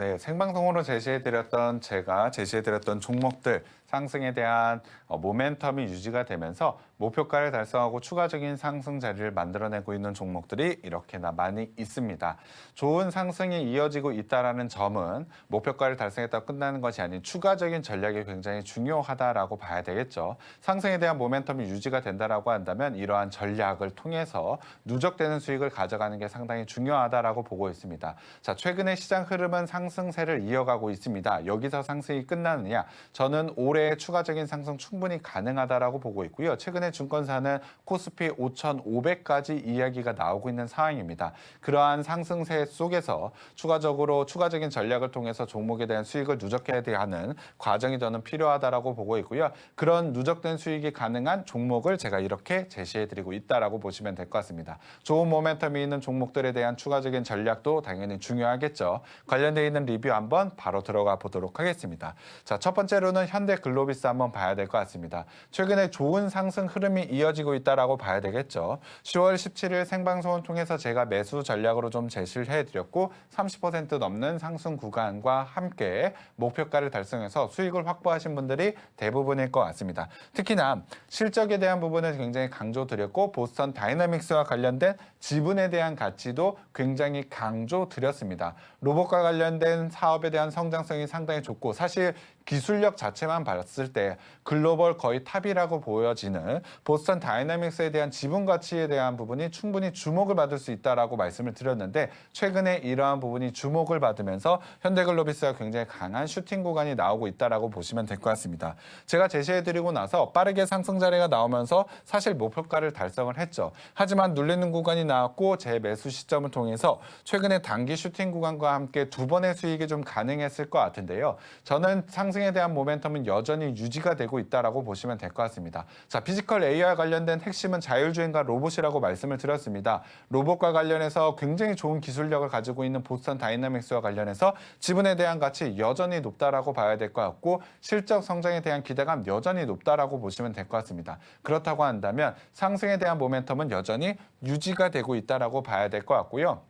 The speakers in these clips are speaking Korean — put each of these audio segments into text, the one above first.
네, 생방송으로 제시해드렸던 제가 제시해드렸던 종목들 상승에 대한 어, 모멘텀이 유지가 되면서 목표가를 달성하고 추가적인 상승 자리를 만들어내고 있는 종목들이 이렇게나 많이 있습니다. 좋은 상승이 이어지고 있다라는 점은 목표가를 달성했다고 끝나는 것이 아닌 추가적인 전략이 굉장히 중요하다라고 봐야 되겠죠. 상승에 대한 모멘텀이 유지가 된다라고 한다면 이러한 전략을 통해서 누적되는 수익을 가져가는 게 상당히 중요하다라고 보고 있습니다. 자, 최근의 시장 흐름은 상승 세를 이어가고 있습니다. 여기서 상승이 끝나느냐? 저는 올해 추가적인 상승 충분히 가능하다라고 보고 있고요. 최근에 증권사는 코스피 5,500까지 이야기가 나오고 있는 상황입니다. 그러한 상승세 속에서 추가적으로 추가적인 전략을 통해서 종목에 대한 수익을 누적해야 하는 과정이 저는 필요하다라고 보고 있고요. 그런 누적된 수익이 가능한 종목을 제가 이렇게 제시해드리고 있다라고 보시면 될 것 같습니다. 좋은 모멘텀이 있는 종목들에 대한 추가적인 전략도 당연히 중요하겠죠. 관련되어 있는 리뷰 한번 바로 들어가 보도록 하겠습니다. 자, 첫 번째로는 현대 글로비스 한번 봐야 될 것 같습니다. 최근에 좋은 상승 흐름이 이어지고 있다라고 봐야 되겠죠. 10월 17일 생방송을 통해서 제가 매수 전략으로 좀 제시를 해드렸고 30% 넘는 상승 구간과 함께 목표가를 달성해서 수익을 확보하신 분들이 대부분일 것 같습니다. 특히나 실적에 대한 부분을 굉장히 강조드렸고 보스턴 다이나믹스와 관련된 지분에 대한 가치도 굉장히 강조드렸습니다. 로봇과 관련 된 사업에 대한 성장성이 상당히 좋고 사실 기술력 자체만 봤을 때 글로벌 거의 탑이라고 보여지는 보스턴 다이나믹스에 대한 지분 가치에 대한 부분이 충분히 주목을 받을 수 있다라고 말씀을 드렸는데 최근에 이러한 부분이 주목을 받으면서 현대글로비스가 굉장히 강한 슈팅 구간이 나오고 있다라고 보시면 될 것 같습니다. 제가 제시해드리고 나서 빠르게 상승 자리가 나오면서 사실 목표가를 달성을 했죠. 하지만 눌리는 구간이 나왔고 제 매수 시점을 통해서 최근에 단기 슈팅 구간과 함께 두 번의 수익이 좀 가능했을 것 같은데요. 저는 상 승에 대한 모멘텀은 여전히 유지가 되고 있다라고 보시면 될 것 같습니다. 자, 피지컬 AI와 관련된 핵심은 자율주행과 로봇이라고 말씀을 드렸습니다. 로봇과 관련해서 굉장히 좋은 기술력을 가지고 있는 보스턴 다이나믹스와 관련해서 지분에 대한 가치 여전히 높다라고 봐야 될 것 같고 실적 성장에 대한 기대감 여전히 높다라고 보시면 될 것 같습니다. 그렇다고 한다면 상승에 대한 모멘텀은 여전히 유지가 되고 있다라고 봐야 될 것 같고요.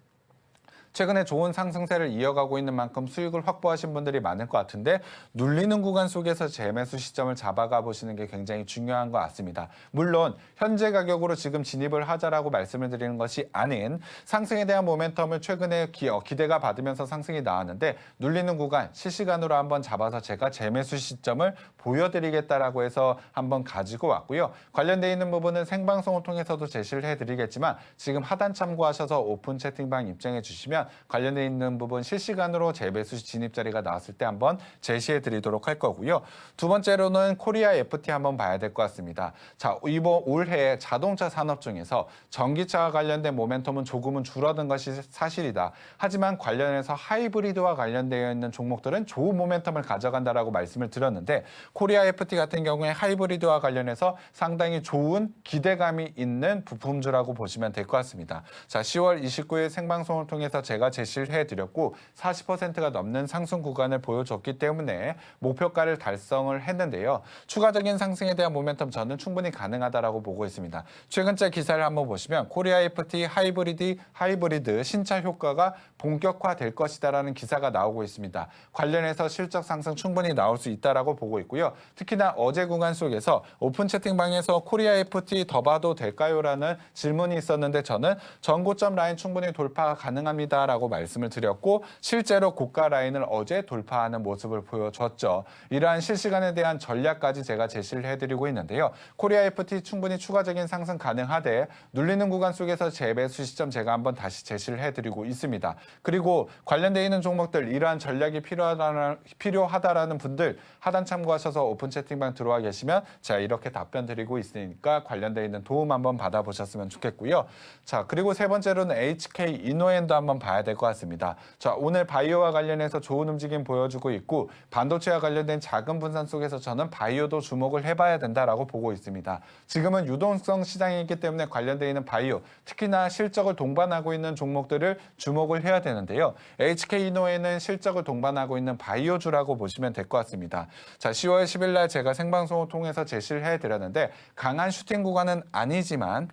최근에 좋은 상승세를 이어가고 있는 만큼 수익을 확보하신 분들이 많을 것 같은데 눌리는 구간 속에서 재매수 시점을 잡아가 보시는 게 굉장히 중요한 것 같습니다. 물론 현재 가격으로 지금 진입을 하자라고 말씀을 드리는 것이 아닌 상승에 대한 모멘텀을 최근에 기, 어, 기대가 받으면서 상승이 나왔는데 눌리는 구간 실시간으로 한번 잡아서 제가 재매수 시점을 보여드리겠다라고 해서 한번 가지고 왔고요. 관련돼 있는 부분은 생방송을 통해서도 제시를 해드리겠지만 지금 하단 참고하셔서 오픈 채팅방 입장해 주시면 관련돼 있는 부분 실시간으로 재배수 진입 자리가 나왔을 때 한번 제시해 드리도록 할 거고요. 두 번째로는 코리아 FT 한번 봐야 될 것 같습니다. 자, 이번 올해 자동차 산업 중에서 전기차와 관련된 모멘텀은 조금은 줄어든 것이 사실이다. 하지만 관련해서 하이브리드와 관련되어 있는 종목들은 좋은 모멘텀을 가져간다라고 말씀을 드렸는데 코리아 FT 같은 경우에 하이브리드와 관련해서 상당히 좋은 기대감이 있는 부품주라고 보시면 될 것 같습니다. 자, 10월 29일 생방송을 통해서 제가 제시를 해드렸고 40%가 넘는 상승 구간을 보여줬기 때문에 목표가를 달성을 했는데요. 추가적인 상승에 대한 모멘텀 저는 충분히 가능하다라고 보고 있습니다. 최근째 기사를 한번 보시면 코리아 FT 하이브리드 하이브리드 신차 효과가 본격화될 것이다라는 기사가 나오고 있습니다. 관련해서 실적 상승 충분히 나올 수 있다라고 보고 있고요. 특히나 어제 구간 속에서 오픈 채팅방에서 코리아 FT 더 봐도 될까요라는 질문이 있었는데 저는 전고점 라인 충분히 돌파 가능합니 다라고 말씀을 드렸고 실제로 고가 라인을 어제 돌파하는 모습을 보여줬죠. 이러한 실시간에 대한 전략까지 제가 제시를 해드리고 있는데요. 코리아 FT 충분히 추가적인 상승 가능하되 눌리는 구간 속에서 재배수 시점 제가 한번 다시 제시를 해드리고 있습니다. 그리고 관련되어 있는 종목들 이러한 전략이 필요하다는, 필요하다라는 분들 하단 참고하셔서 오픈 채팅방 들어와 계시면 제가 이렇게 답변 드리고 있으니까 관련되어 있는 도움 한번 받아보셨으면 좋겠고요. 자 그리고 세 번째로는 HK 이노엔도 한번 봐야 될 것 같습니다. 자 오늘 바이오와 관련해서 좋은 움직임 보여주고 있고 반도체와 관련된 작은 분산 속에서 저는 바이오도 주목을 해봐야 된다라고 보고 있습니다. 지금은 유동성 시장이기 때문에 관련되어 있는 바이오 특히나 실적을 동반하고 있는 종목들을 주목을 해야 되는데요. HK 이노엔은 실적을 동반하고 있는 바이오주라고 보시면 될 것 같습니다. 자 10월 10일 날 제가 생방송을 통해서 제시를 해드렸는데 강한 슈팅 구간은 아니지만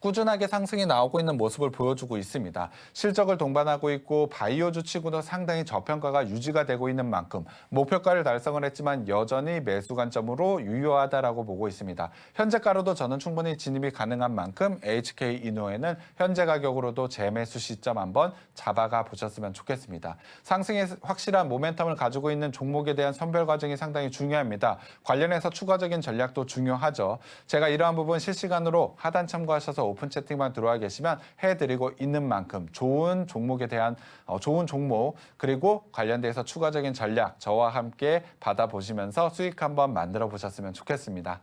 꾸준하게 상승이 나오고 있는 모습을 보여주고 있습니다. 실적을 동반하고 있고 바이오주 치고도 상당히 저평가가 유지가 되고 있는 만큼 목표가를 달성을 했지만 여전히 매수 관점으로 유효하다라고 보고 있습니다. 현재가로도 저는 충분히 진입이 가능한 만큼 HK 이노에는 현재 가격으로도 재매수 시점 한번 잡아가 보셨으면 좋겠습니다. 상승의 확실한 모멘텀을 가지고 있는 종목에 대한 선별 과정이 상당히 중요합니다. 관련해서 추가적인 전략도 중요하죠. 제가 이러한 부분 실시간으로 하단 참고하셔서 오픈 채팅방 들어와 계시면 해드리고 있는 만큼 좋은 종목에 대한 어, 좋은 종목 그리고 관련돼서 추가적인 전략 저와 함께 받아보시면서 수익 한번 만들어 보셨으면 좋겠습니다.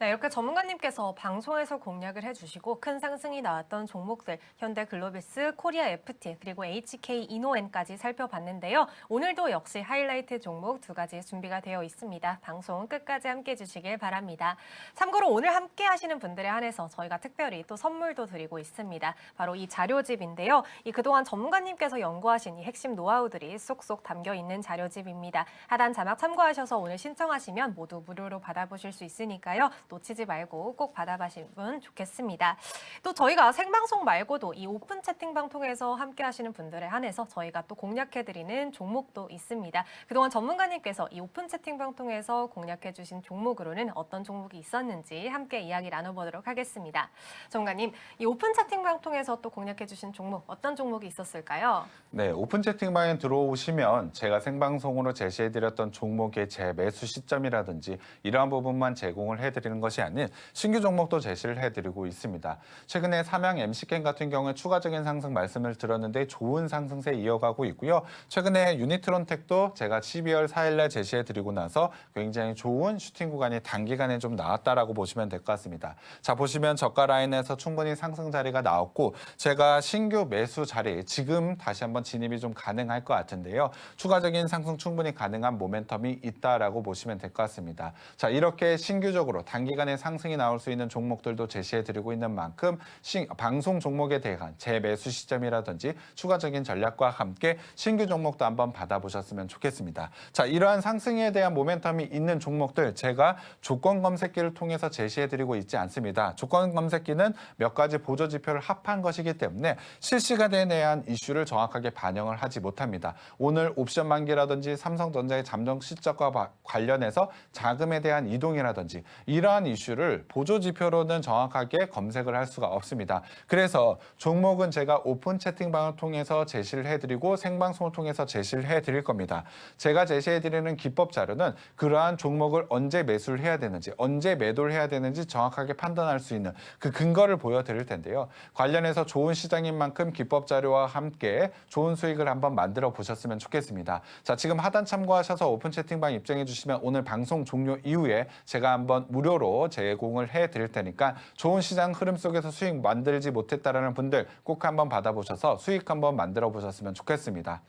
네, 이렇게 전문가님께서 방송에서 공략을 해주시고 큰 상승이 나왔던 종목들 현대 글로비스, 코리아 FT 그리고 HK 이노엔까지 살펴봤는데요. 오늘도 역시 하이라이트 종목 두 가지 준비가 되어 있습니다. 방송 끝까지 함께 해 주시길 바랍니다. 참고로 오늘 함께 하시는 분들에 한해서 저희가 특별히 또 선물도 드리고 있습니다. 바로 이 자료집인데요. 이 그동안 전문가님께서 연구하신 이 핵심 노하우들이 쏙쏙 담겨 있는 자료집입니다. 하단 자막 참고하셔서 오늘 신청하시면 모두 무료로 받아보실 수 있으니까요. 놓치지 말고 꼭 받아가시면 좋겠습니다. 또 저희가 생방송 말고도 이 오픈 채팅방 통해서 함께 하시는 분들에 한해서 저희가 또 공략해드리는 종목도 있습니다. 그동안 전문가님께서 이 오픈 채팅방 통해서 공략해주신 종목으로는 어떤 종목이 있었는지 함께 이야기 나눠보도록 하겠습니다. 전문가님, 이 오픈 채팅방 통해서 또 공략해주신 종목 어떤 종목이 있었을까요? 네, 오픈 채팅방에 들어오시면 제가 생방송으로 제시해드렸던 종목의 재매수 시점이라든지 이러한 부분만 제공을 해드리는 것이 아닌 신규 종목도 제시를 해드리고 있습니다. 최근에 삼양 MC캔 같은 경우에 추가적인 상승 말씀을 드렸는데 좋은 상승세 이어가고 있고요. 최근에 유니트론텍도 제가 12월 4일날 제시해드리고 나서 굉장히 좋은 슈팅 구간이 단기간에 좀 나왔다라고 보시면 될 것 같습니다. 자 보시면 저가 라인에서 충분히 상승 자리가 나왔고 제가 신규 매수 자리 지금 다시 한번 진입이 좀 가능할 것 같은데요. 추가적인 상승 충분히 가능한 모멘텀이 있다라고 보시면 될 것 같습니다. 자 이렇게 신규적으로 단기간에 상승이 나올 수 있는 종목들도 제시해드리고 있는 만큼 신- 방송 종목에 대한 재매수 시점이라든지 추가적인 전략과 함께 신규 종목도 한번 받아보셨으면 좋겠습니다. 자 이러한 상승에 대한 모멘텀이 있는 종목들 제가 조건 검색기를 통해서 제시해드리고 있지 않습니다. 조건 검색기는 몇 가지 보조 지표를 합한 것이기 때문에 실시간에 대한 이슈를 정확하게 반영을 하지 못합니다. 오늘 옵션 만기라든지 삼성전자의 잠정 실적과 바- 관련해서 자금에 대한 이동이라든지 이러한 이슈를 보조 지표로는 정확하게 검색을 할 수가 없습니다. 그래서 종목은 제가 오픈 채팅방을 통해서 제시를 해드리고 생방송을 통해서 제시를 해드릴 겁니다. 제가 제시해드리는 기법 자료는 그러한 종목을 언제 매수를 해야 되는지 언제 매도를 해야 되는지 정확하게 판단할 수 있는 그 근거를 보여드릴 텐데요. 관련해서 좋은 시장인 만큼 기법 자료와 함께 좋은 수익을 한번 만들어 보셨으면 좋겠습니다. 자, 지금 하단 참고하셔서 오픈 채팅방 입장해 주시면 오늘 방송 종료 이후에 제가 한번 무료로 제공을 해 드릴 테니까 좋은 시장 흐름 속에서 수익 만들지 못했다라는 분들 꼭 한번 받아보셔서 수익 한번 만들어 보셨으면 좋겠습니다.